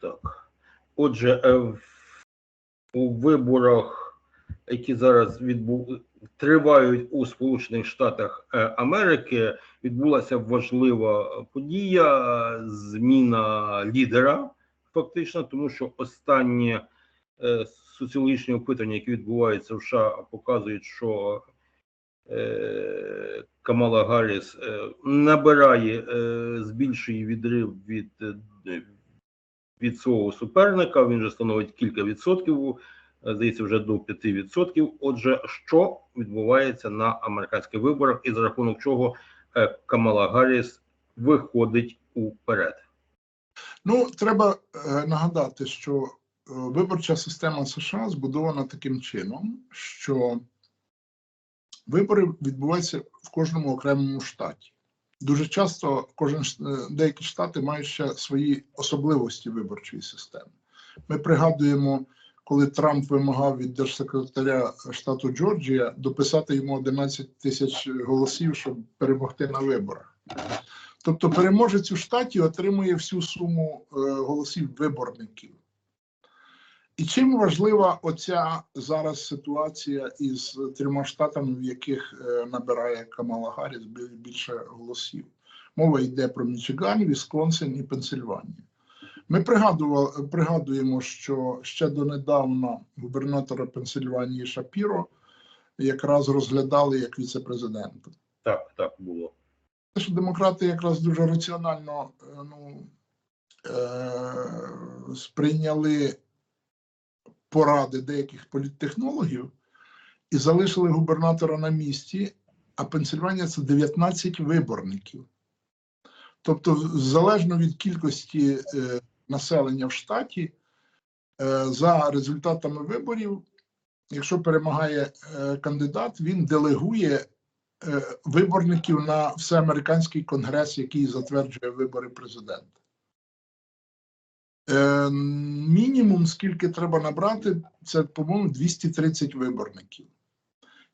Так. Отже, е, у виборах, які зараз відбу... тривають у Сполучених Штатах е, Америки, відбулася важлива подія, зміна лідера, фактично, тому що останні е, соціологічні опитування, які відбуваються в США, показують, що Камала Гарріс набирає, збільшує відрив від, від свого суперника. Він вже становить кілька відсотків, е, здається, вже до 5 відсотків. Отже, що відбувається на американських виборах, і за рахунок чого е, Камала Гарріс виходить уперед? Ну, треба е, нагадати, що виборча система США збудована таким чином, що вибори відбуваються в кожному окремому штаті. Дуже часто кожен е, деякі штати мають ще свої особливості виборчої системи. Ми пригадуємо, коли Трамп вимагав від держсекретаря штату Джорджія дописати йому 11 тисяч голосів, щоб перемогти на виборах. Тобто переможець у штаті отримує всю суму е, голосів виборників. І чим важлива оця зараз ситуація із трьома штатами, в яких е, набирає Камала Гарріс більше голосів? Мова йде про Мічиган, Вісконсин і Пенсильванію. Ми пригадували, пригадуємо, що ще донедавна губернатора Пенсильванії Шапіро якраз розглядали як віце-президента Так, так було. те, що демократи якраз дуже раціонально е, ну, е, сприйняли поради деяких політтехнологів і залишили губернатора на місці, а Пенсильванія це 19 виборників. Тобто, залежно від кількості е, населення в штаті, е, за результатами виборів, якщо перемагає е, кандидат, він делегує е, виборників на всеамериканський конгрес, який затверджує вибори президента. Е, Мінімум, скільки треба набрати, це, по-моєму, 230 виборників.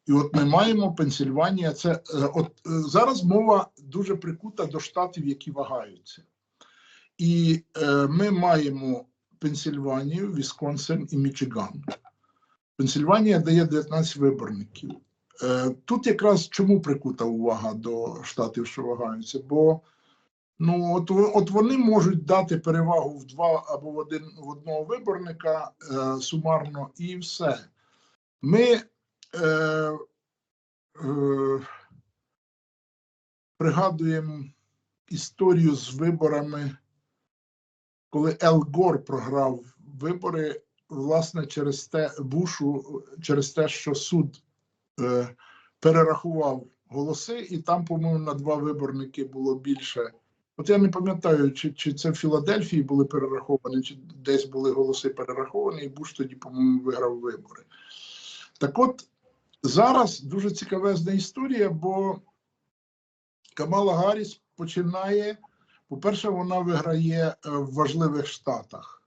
І от ми маємо Пенсільванія. Це е, от е, зараз мова дуже прикута до штатів, які вагаються. І е, ми маємо Пенсільванію, Вісконсин і Мічиган. Пенсільванія дає 19 виборників. Е, Тут якраз чому прикута увага до штатів, що вагаються? Бо ну, от, от вони можуть дати перевагу в два або в один в одного виборника е, сумарно, і все. Ми е, е, пригадуємо історію з виборами, коли Ел Гор програв вибори, власне, через те Бушу, через те, що суд е, перерахував голоси, і там, по-моєму, на два виборники було більше. От я не пам'ятаю, чи, чи це в Філадельфії були перераховані, чи десь були голоси перераховані, і Буш тоді, по-моєму, виграв вибори. Так от зараз дуже цікавезна історія, бо Камала Гарріс починає. По-перше, вона виграє е, в важливих штатах.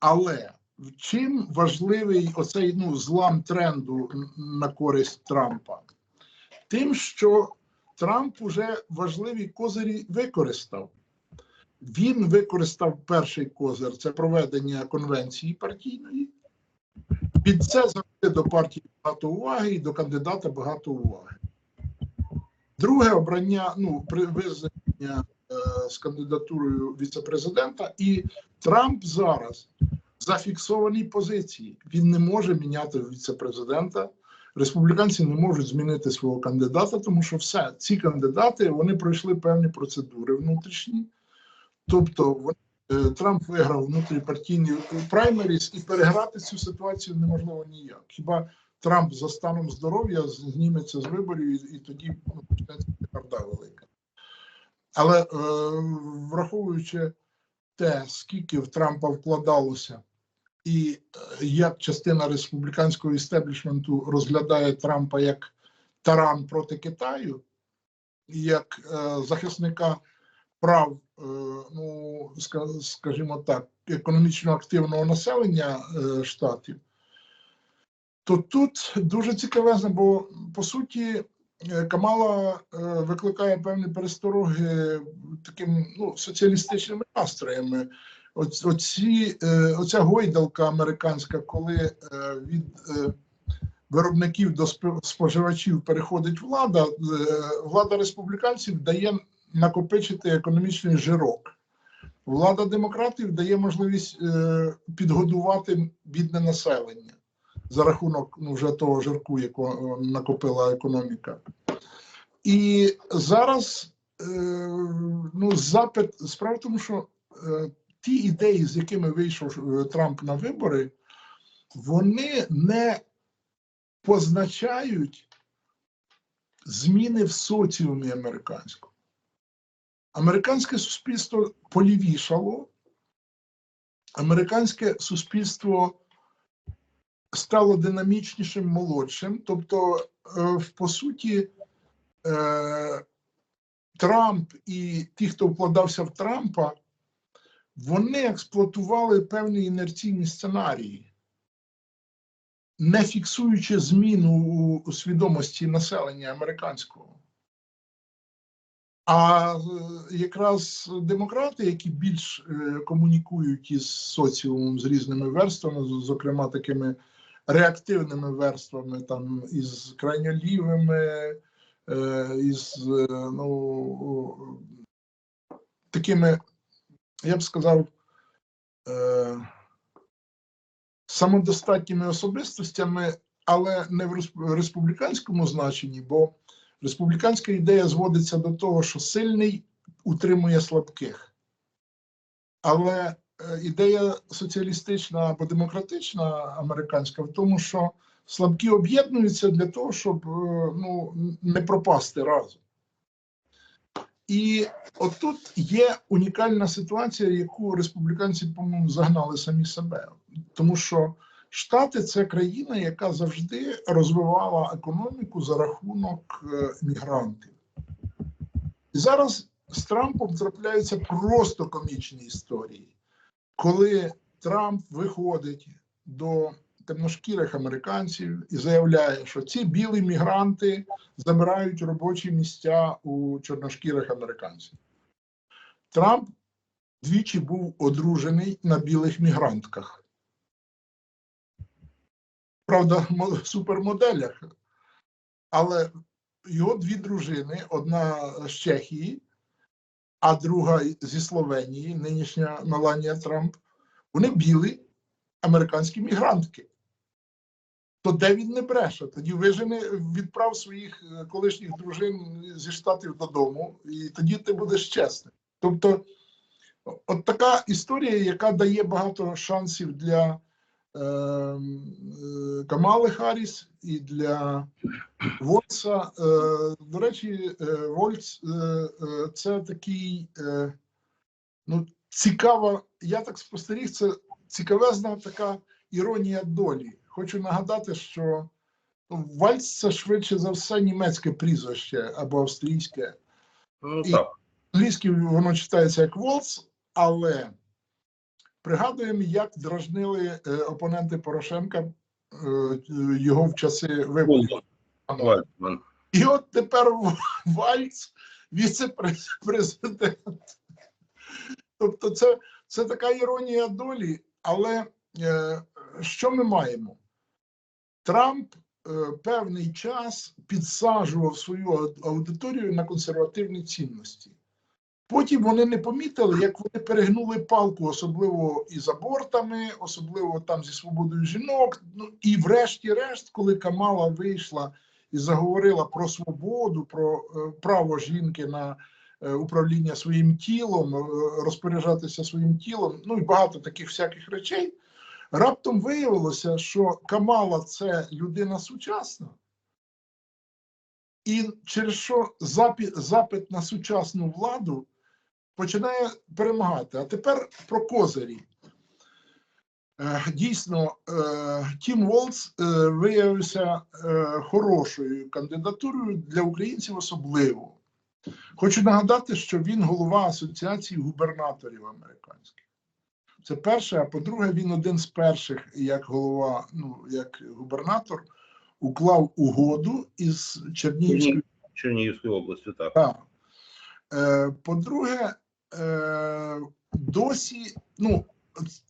Але чим важливий оцей ну, злам тренду на користь Трампа? Тим, що Трамп уже важливі козирі використав. Він використав перший козир це проведення конвенції партійної. Під це завжди до партії багато уваги і до кандидата багато уваги. Друге обрання, ну, визнання е, з кандидатурою віцепрезидента, і Трамп зараз зафіксованій позиції. Він не може міняти віцепрезидента. Республіканці не можуть змінити свого кандидата, тому що все, ці кандидати вони пройшли певні процедури внутрішні. Тобто, е, Трамп виграв внутріпартійні праймеріс, і переграти цю ситуацію неможливо ніяк. Хіба Трамп за станом здоров'я зніметься з виборів, і, і тоді ну, почнеться гарда велика. Але е, враховуючи те, скільки в Трампа вкладалося, і е, як частина республіканського істеблішменту розглядає Трампа як таран проти Китаю, як е, захисника прав, е, ну скажімо так, економічно активного населення штатів, то тут дуже цікавезно, бо по суті Камала викликає певні перестороги таким ну, соціалістичними настроями. Оц- оці, е, оця гойдалка американська, коли е, від е, виробників до споживачів переходить влада, влада республіканців дає накопичити економічний жирок. Влада демократів дає можливість підгодувати бідне населення за рахунок ну, вже того жирку, яку накопила економіка. І зараз ну, запит справа в тому, що ті ідеї, з якими вийшов е, Трамп на вибори, вони не позначають зміни в соціумі американському. Американське суспільство полівішало, американське суспільство стало динамічнішим, молодшим. Тобто, е, по суті, е, Трамп і ті, хто вкладався в Трампа, вони експлуатували певні інерційні сценарії, не фіксуючи зміну у, свідомості населення американського. А е, якраз демократи, які більш е, комунікують із соціумом з різними верствами, зокрема такими реактивними верствами, там із крайньолівими, е, із ну, такими, я б сказав, е, самодостатніми особистостями, але не в республіканському значенні, бо республіканська ідея зводиться до того, що сильний утримує слабких. Але е, ідея соціалістична або демократична американська в тому, що слабкі об'єднуються для того, щоб е, ну, не пропасти разом. І отут є унікальна ситуація, яку республіканці, по-моєму, загнали самі себе. Тому що Штати це країна, яка завжди розвивала економіку за рахунок е, мігрантів. І зараз з Трампом трапляються просто комічні історії, коли Трамп виходить до темношкірих американців і заявляє, що ці білі мігранти забирають робочі місця у чорношкірих американців. Трамп двічі був одружений на білих мігрантках. Правда, мо- супермоделях. Але його дві дружини: одна з Чехії, а друга зі Словенії, нинішня Меланія Трамп, вони білі американські мігрантки. То де він не бреше? Тоді вижени, відправ своїх е, колишніх дружин зі штатів додому, і тоді ти будеш чесним. Тобто, от така історія, яка дає багато шансів для е, е, Камали Харріс і для Вольца. Е, до речі, е, Вольц е, е, це такий е, ну, цікава, я так спостеріг, це цікавезна така іронія долі. Хочу нагадати, що ну, Вальц це швидше за все німецьке прізвище або австрійське. Ну так. Воно читається як Волц, але пригадуємо, як дражнили е, опоненти Порошенка е, його в часи виборів. І от тепер Вальц, віце-президент. Тобто, це, це така іронія долі, але е, що ми маємо? Трамп е, певний час підсаджував свою аудиторію на консервативні цінності. Потім вони не помітили, як вони перегнули палку, особливо із абортами, особливо там зі свободою жінок. Ну і врешті-решт, коли Камала вийшла і заговорила про свободу, про е, право жінки на е, управління своїм тілом, розпоряджатися своїм тілом, ну і багато таких всяких речей. Раптом виявилося, що Камала це людина сучасна, і через що запит, на сучасну владу починає перемагати. А тепер про козирі. Е, Дійсно, е, Тім Волц е, виявився хорошою кандидатурою для українців особливо. Хочу нагадати, що він голова Асоціації губернаторів американських. Це перше, а по-друге, він один з перших, як голова, ну як губернатор, уклав угоду із Чернігівською Чернігівської області, так. так. Е, По-друге, е, досі, ну,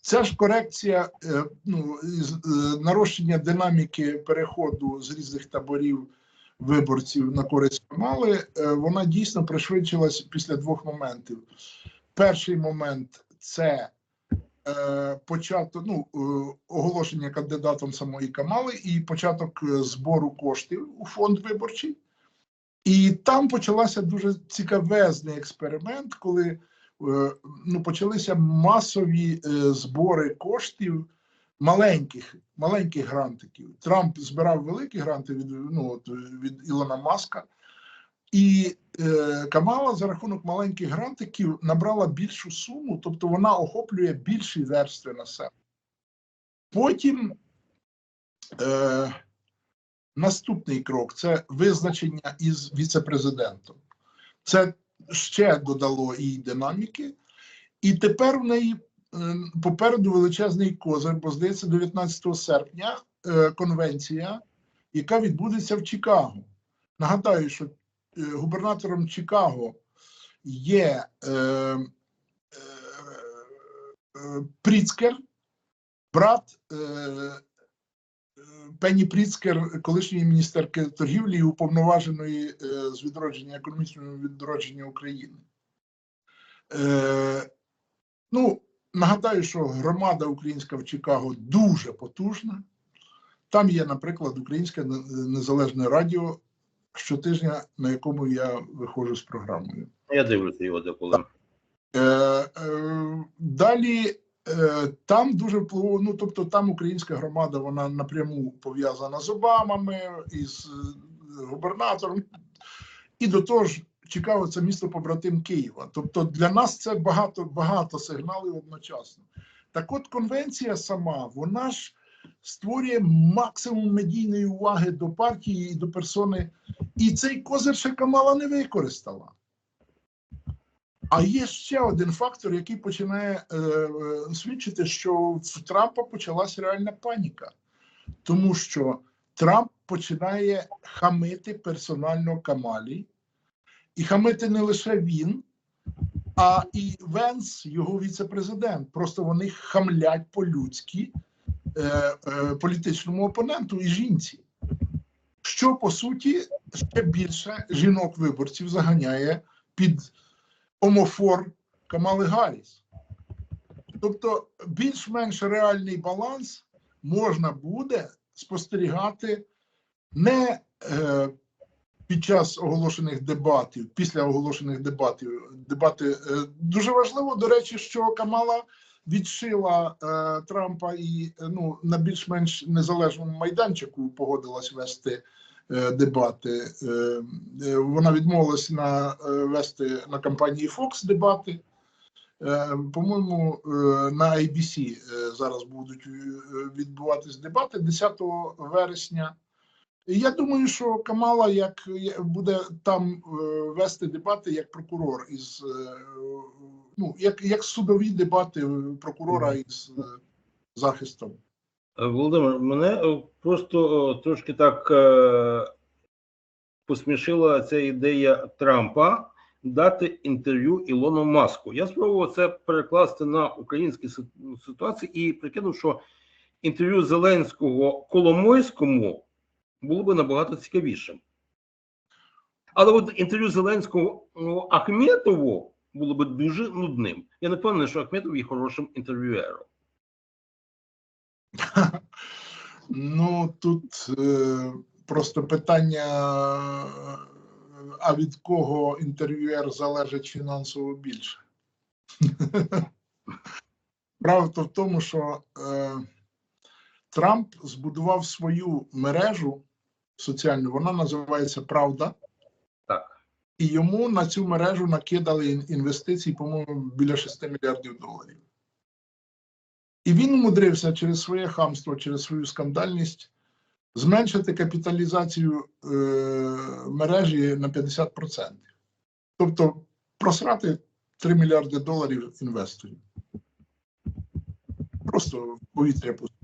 ця ж корекція, е, ну, із- е, нарощення динаміки переходу з різних таборів виборців на користь Камали, е, вона дійсно пришвидшилась після двох моментів. Перший момент це початок ну, е, оголошення кандидатом самої Камали і початок е, збору коштів у фонд виборчий. І там почалася дуже цікавезний експеримент, коли е, ну, почалися масові е, збори коштів маленьких, маленьких грантиків. Трамп збирав великі гранти від, ну, от, від Ілона Маска. І е, Камала за рахунок маленьких грантиків набрала більшу суму, тобто вона охоплює більші верстви населення. Потім е, наступний крок це визначення із віце-президентом. Це ще додало їй динаміки, і тепер в неї е, попереду величезний козир, бо здається, 19 серпня е, конвенція, яка відбудеться в Чикаго. Нагадаю, що губернатором Чикаго є е, е, е, Пріцкер, брат е, е, Пенні Пріцкер, колишньої міністерки торгівлі і уповноваженої е, з відродження економічного відродження України. Е, ну, нагадаю, що громада українська в Чикаго дуже потужна. Там є, наприклад, Українське незалежне радіо щотижня, на якому я виходжу з програмою. Я дивлюся його деколи. Е, е, далі е, там дуже впливо, ну тобто там українська громада вона напряму пов'язана з Обамами із е, губернатором. І до того ж, Чикаго це місто побратим Києва. Тобто для нас це багато багато сигналів одночасно. Так от конвенція сама, вона ж створює максимум медійної уваги до партії і до персони. І цей козир ще Камала не використала. А є ще один фактор, який починає е, е, свідчити, що в Трампа почалась реальна паніка, тому що Трамп починає хамити персонально Камалі, і хамити не лише він, а і Венс, його віце-президент. Просто вони хамлять по-людськи е, е, політичному опоненту і жінці. Що по суті ще більше жінок-виборців заганяє під омофор Камали Гарріс. Тобто більш-менш реальний баланс можна буде спостерігати не е, під час оголошених дебатів, після оголошених дебатів. Дебати е, дуже важливо, до речі, що Камала відшила е, Трампа і е, ну, на більш-менш незалежному майданчику погодилась вести е, дебати. Е, е, Вона відмовилась на е, вести на кампанії Fox дебати. Е, По-моєму, е, на ABC е, зараз будуть е, відбуватись дебати 10 вересня. Я думаю, що Камала як буде там е, вести дебати як прокурор із е, ну як, як судові дебати прокурора із е, захистом. Володимир, мене просто трошки так посмішила ця ідея Трампа дати інтерв'ю Ілону Маску. Я спробував це перекласти на українські си- ситуації і прикинув, що інтерв'ю Зеленського Коломойському було би набагато цікавішим. Але от інтерв'ю Зеленського ну, Ахметову було би дуже нудним. Я не впевнений, що Ахметов є хорошим інтерв'юером. Ну тут е, просто питання: е, а від кого інтерв'юер залежить фінансово більше? Правда в тому, що е, Трамп збудував свою мережу соціальну, вона називається Правда. Так. І йому на цю мережу накидали ін- інвестицій, по-моєму, біля 6 мільярдів доларів. І він умудрився через своє хамство, через свою скандальність зменшити капіталізацію е, мережі на 50%. Тобто просрати 3 мільярди доларів інвесторів. Просто повітря пустити.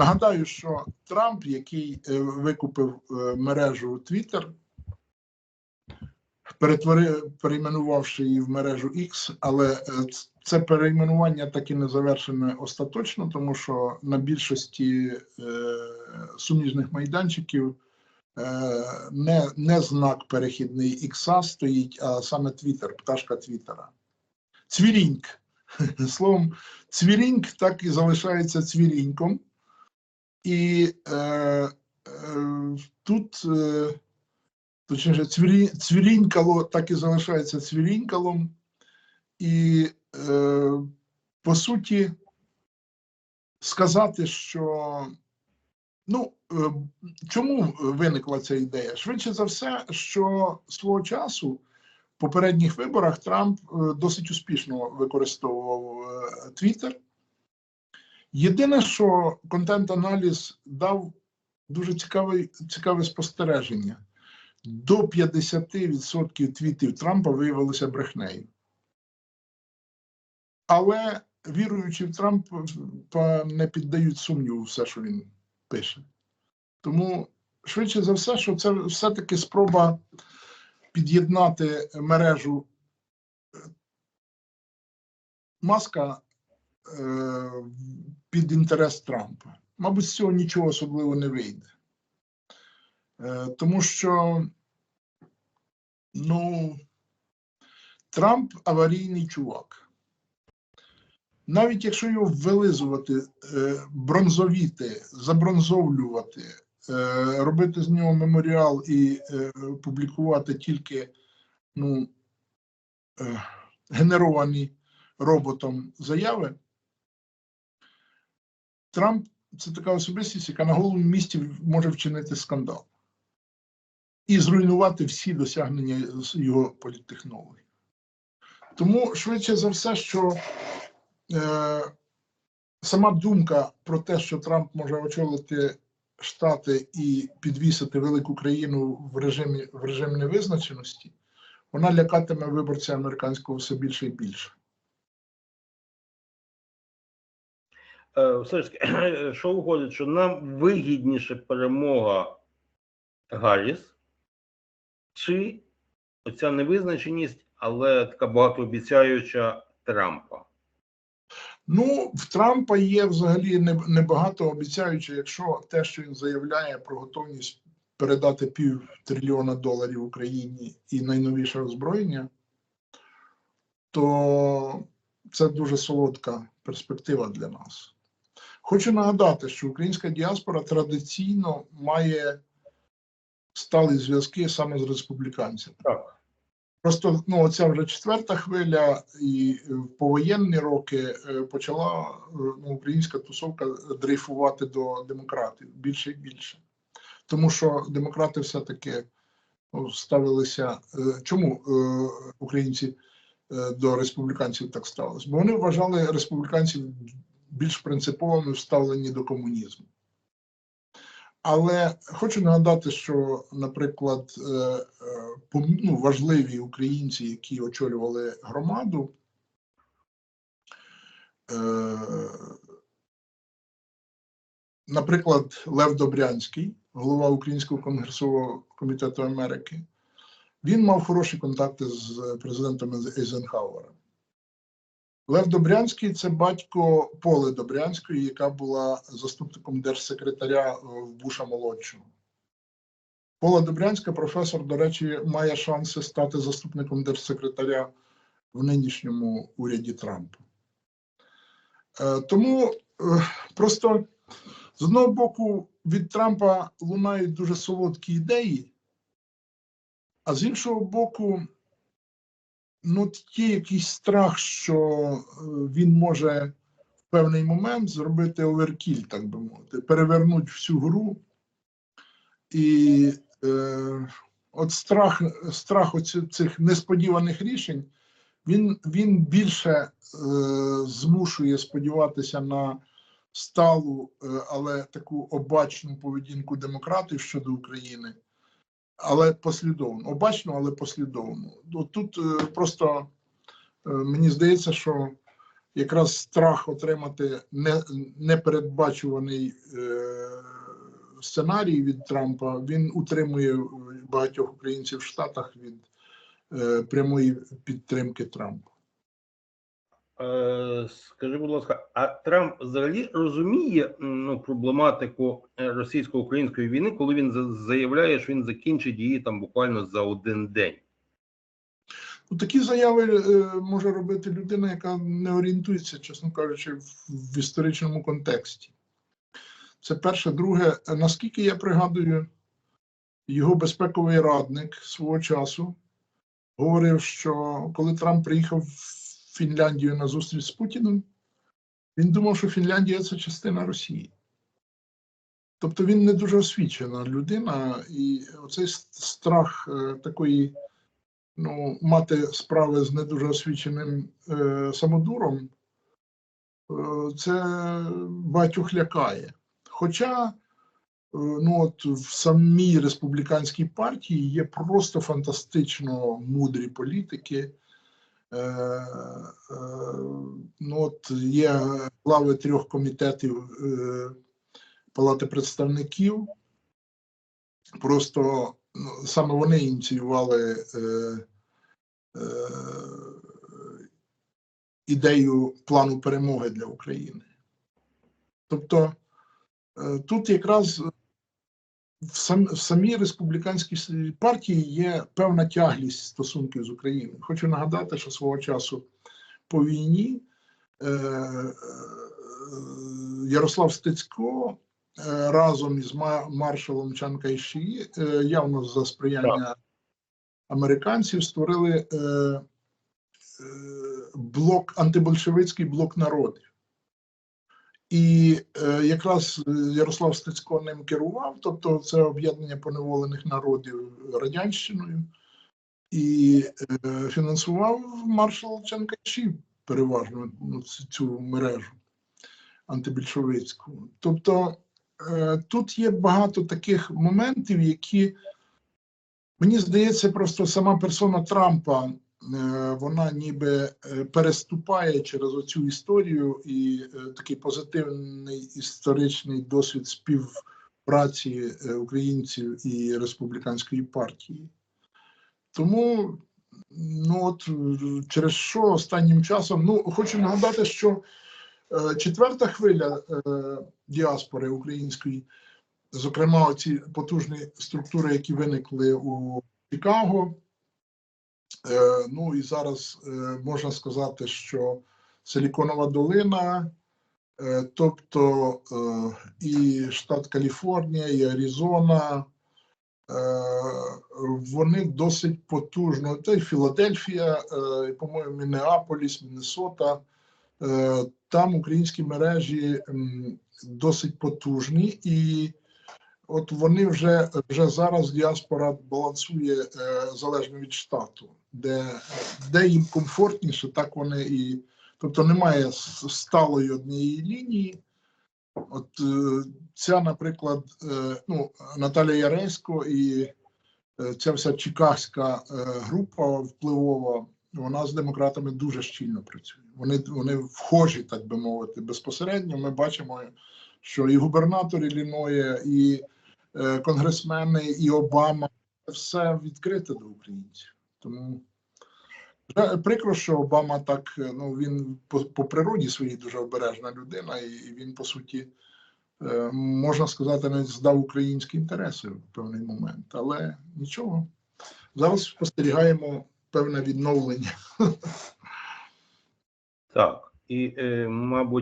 Нагадаю, що Трамп, який е, викупив е, мережу Twitter, перейменувавши її в мережу X, але е, це перейменування так і не завершене остаточно, тому що на більшості суміжних майданчиків не, не знак перехідний X стоїть, а саме Твіттер, пташка Твіттера. Цвіріньк. Словом, цвіріньк так і залишається цвіріньком. І е, е, тут, е, точніше, цвірі, цвірінькало так і залишається цвірінькалом. І е, по суті, сказати, що ну, е, чому виникла ця ідея? Швидше за все, що свого часу в попередніх виборах Трамп е, досить успішно використовував Твіттер. Єдине, що контент-аналіз дав дуже цікаве, цікаве спостереження. До 50% твітів Трампа виявилося брехнею. Але віруючи в Трампа не піддають сумніву все, що він пише. Тому, швидше за все, що це все-таки спроба під'єднати мережу е, маска е, під інтерес Трампа. Мабуть, з цього нічого особливо не вийде. Е, тому що, ну, Трамп аварійний чувак. Навіть якщо його вилизувати, е, бронзовіти, забронзовлювати, е, робити з нього меморіал і публікувати тільки ну, генеровані роботом заяви, Трамп це така особистість, яка на голому місці може вчинити скандал і зруйнувати всі досягнення його політтехнологій. Тому швидше за все, що е, сама думка про те, що Трамп може очолити Штати і підвісити велику країну в режимі, в режимі невизначеності, вона лякатиме виборця американського все більше і більше. Е, Все ж таки, що виходить, що нам вигідніше перемога Гарріс, чи оця невизначеність, але така багатообіцяюча Трампа. Ну, в Трампа є взагалі не- небагато обіцяючи, якщо те, що він заявляє про готовність передати пів трильйона доларів Україні і найновіше озброєння, то це дуже солодка перспектива для нас. Хочу нагадати, що українська діаспора традиційно має сталі зв'язки саме з республіканцями. Так. Просто ну, оця вже четверта хвиля, і е, в повоєнні роки е, почала е, ну, українська тусовка дрейфувати до демократів більше і більше. Тому що демократи все-таки ну, ставилися. е, Чому е, українці е, до республіканців так ставилися? Бо вони вважали республіканців більш принциповими в ставленні до комунізму. Але хочу нагадати, що, наприклад, е, е, ну, важливі українці, які очолювали громаду, е, наприклад, Лев Добрянський, голова Українського конгресового комітету Америки, він мав хороші контакти з президентом Ейзенхауером. Лев Добрянський це батько Поли Добрянської, яка була заступником держсекретаря е, в Буша молодшого. Пола Добрянська, професор, до речі, має шанси стати заступником держсекретаря в нинішньому уряді Трампа. Е, Тому е, просто з одного боку від Трампа лунають дуже солодкі ідеї, а з іншого боку, ну, є якийсь страх, що е, він може в певний момент зробити оверкіль, так би мовити, перевернути всю гру. І е, от страх, страх оці- цих несподіваних рішень, він, він більше е, змушує сподіватися на сталу, е, але таку обачну поведінку демократів щодо України але послідовно. Обачно, але послідовно. От Тут е, просто е, мені здається, що якраз страх отримати не, непередбачуваний е, сценарій від Трампа він утримує багатьох українців в Штатах від прямої підтримки Трампа. Е, Скажи, будь ласка, а Трамп взагалі розуміє ну, проблематику е, російсько-української війни, коли він заявляє, що він закінчить її там буквально за один день? Ну, такі заяви е, може робити людина, яка не орієнтується, чесно кажучи, в, історичному контексті. Це перше. Друге, наскільки я пригадую, його безпековий радник свого часу говорив, що коли Трамп приїхав в Фінляндію на зустріч з Путіним, він думав, що Фінляндія це частина Росії. Тобто він не дуже освічена людина, і оцей страх е, такої ну, мати справи з не дуже освіченим е, самодуром, е, це багатьох лякає. Хоча е, ну, от в самій республіканській партії є просто фантастично мудрі політики. Е, е, ну, от є глави трьох комітетів е, Палати представників. Просто ну, саме вони ініціювали ідею плану перемоги для України. Тобто тут якраз в, сам, в самій республіканській партії є певна тяглість стосунків з Україною. Хочу нагадати, що свого часу по війні е, е, Ярослав Стецько е, разом із ма- маршалом Чан Кайші, е, явно за сприяння американців, створили е, е, блок, антибольшевицький блок народів. І е, якраз е, Ярослав Стецько ним керував, тобто це об'єднання поневолених народів радянщиною, і е, фінансував маршал Чан переважно ну, цю мережу антибільшовицьку. Тобто е, тут є багато таких моментів, які мені здається, просто сама персона Трампа. Е, Вона ніби е, переступає через оцю історію і е, такий позитивний історичний досвід співпраці українців і республіканської партії. Тому, ну от через що останнім часом, ну хочу нагадати, що четверта хвиля діаспори української, зокрема, ці потужні структури, які виникли у Чикаго. Е, ну і зараз е, можна сказати, що Силіконова долина, е, тобто і штат Каліфорнія, і Аризона, вони досить потужно. Та й Філадельфія, і, по-моєму, Мінеаполіс, Міннесота. Там українські мережі досить потужні, і от вони вже, вже зараз діаспора балансує е, залежно від штату, де, де їм комфортніше, так вони і. Тобто немає сталої однієї лінії. От е, ця, наприклад, е, ну, Наталя Яресько і ця вся чикагська група впливова, вона з демократами дуже щільно працює. Вони, вони вхожі, так би мовити, безпосередньо. Ми бачимо, що і губернатор Ілліноя, і конгресмени, і Обама все відкрите до українців. Тому прикро, що Обама так, е, ну він по, по природі своїй дуже обережна людина, і, він, по суті, е, можна сказати, не здав українські інтереси в певний момент. Але нічого. Зараз спостерігаємо певне відновлення. Так, і, е, мабуть.